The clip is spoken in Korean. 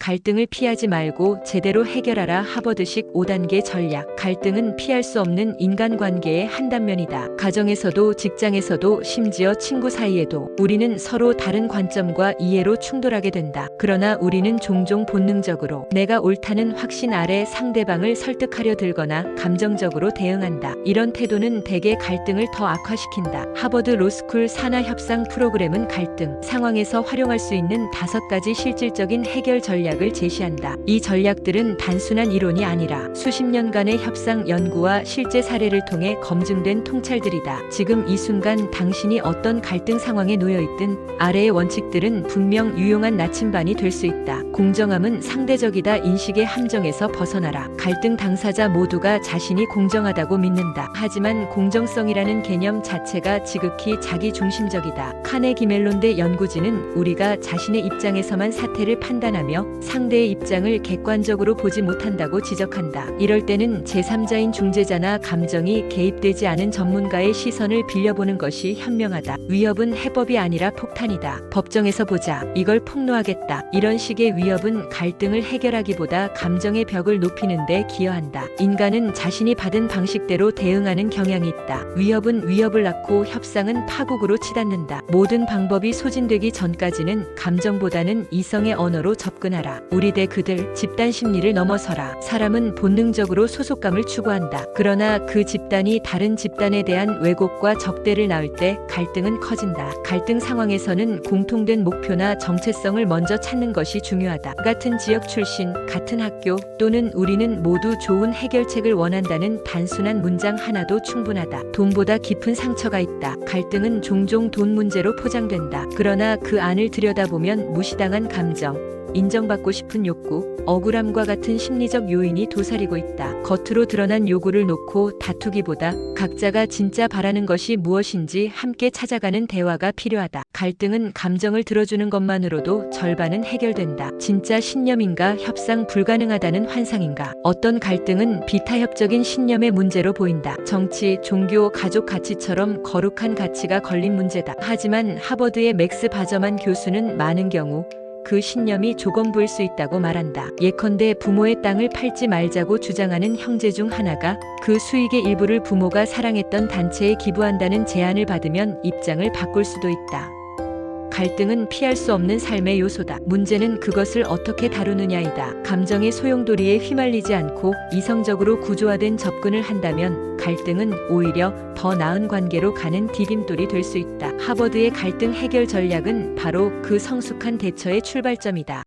갈등을 피하지 말고 제대로 해결하라 하버드식 5단계 전략. 갈등은 피할 수 없는 인간관계의 한 단면이다. 가정에서도 직장에서도 심지어 친구 사이에도 우리는 서로 다른 관점과 이해로 충돌하게 된다. 그러나 우리는 종종 본능적으로 내가 옳다는 확신 아래 상대방을 설득하려 들거나 감정적으로 대응한다. 이런 태도는 대개 갈등을 더 악화시킨다. 하버드 로스쿨 산하 협상 프로그램은 갈등 상황에서 활용할 수 있는 다섯 가지 실질적인 해결 전략 을 제시한다. 이 전략들은 단순한 이론이 아니라 수십 년간의 협상 연구와 실제 사례를 통해 검증된 통찰들이다. 지금 이 순간 당신이 어떤 갈등 상황에 놓여 있든 아래의 원칙들은 분명 유용한 나침반이 될 수 있다. 공정함은 상대적이다 인식의 함정에서 벗어나라. 갈등 당사자 모두가 자신이 공정하다고 믿는다. 하지만 공정성이라는 개념 자체가 지극히 자기 중심적이다. 카네기 멜론대 연구진은 우리가 자신의 입장에서만 사태를 판단하며 상대의 입장을 객관적으로 보지 못한다고 지적한다. 이럴 때는 제3자인 중재자나 감정이 개입되지 않은 전문가의 시선을 빌려보는 것이 현명하다. 위협은 해법이 아니라 폭탄이다. 법정에서 보자. 이걸 폭로하겠다. 이런 식의 위협은 갈등을 해결하기보다 감정의 벽을 높이는 데 기여한다. 인간은 자신이 받은 방식대로 대응하는 경향이 있다. 위협은 위협을 낳고 협상은 파국으로 치닫는다. 모든 방법이 소진되기 전까지는 감정보다는 이성의 언어로 접근하 라. 우리 대 그들, 집단 심리를 넘어서라. 사람은 본능적으로 소속감을 추구한다. 그러나 그 집단이 다른 집단에 대한 왜곡과 적대를 낳을 때 갈등은 커진다. 갈등 상황에서는 공통된 목표나 정체성을 먼저 찾는 것이 중요하다. 같은 지역 출신, 같은 학교 또는 우리는 모두 좋은 해결책을 원한다는 단순한 문장 하나도 충분하다. 돈보다 깊은 상처가 있다. 갈등은 종종 돈 문제로 포장된다. 그러나 그 안을 들여다보면 무시당한 감정, 인정받고 싶은 욕구, 억울함과 같은 심리적 요인이 도사리고 있다. 겉으로 드러난 요구를 놓고 다투기보다 각자가 진짜 바라는 것이 무엇인지 함께 찾아가는 대화가 필요하다. 갈등은 감정을 들어주는 것만으로도 절반은 해결된다. 진짜 신념인가 협상 불가능하다는 환상인가. 어떤 갈등은 비타협적인 신념의 문제로 보인다. 정치, 종교, 가족 가치처럼 거룩한 가치가 걸린 문제다. 하지만 하버드의 맥스 바저만 교수는 많은 경우 그 신념이 조건부일 수 있다고 말한다. 예컨대 부모의 땅을 팔지 말자고 주장하는 형제 중 하나가 그 수익의 일부를 부모가 사랑했던 단체에 기부한다는 제안을 받으면 입장을 바꿀 수도 있다. 갈등은 피할 수 없는 삶의 요소다. 문제는 그것을 어떻게 다루느냐이다. 감정의 소용돌이에 휘말리지 않고 이성적으로 구조화된 접근을 한다면 갈등은 오히려 더 나은 관계로 가는 디딤돌이 될 수 있다. 하버드의 갈등 해결 전략은 바로 그 성숙한 대처의 출발점이다.